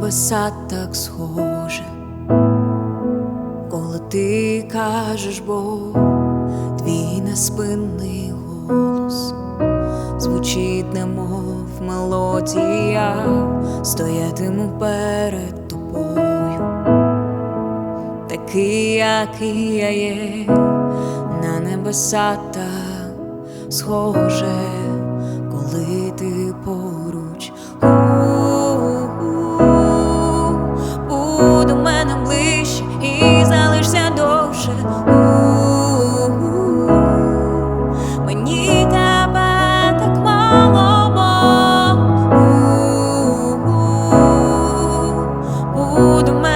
небеса так схоже, коли ти кажеш Бог, твій неспинний голос звучить, немов мелодія, стоятиму перед тобою, такий, який я є, на небеса так схоже, tudo mais.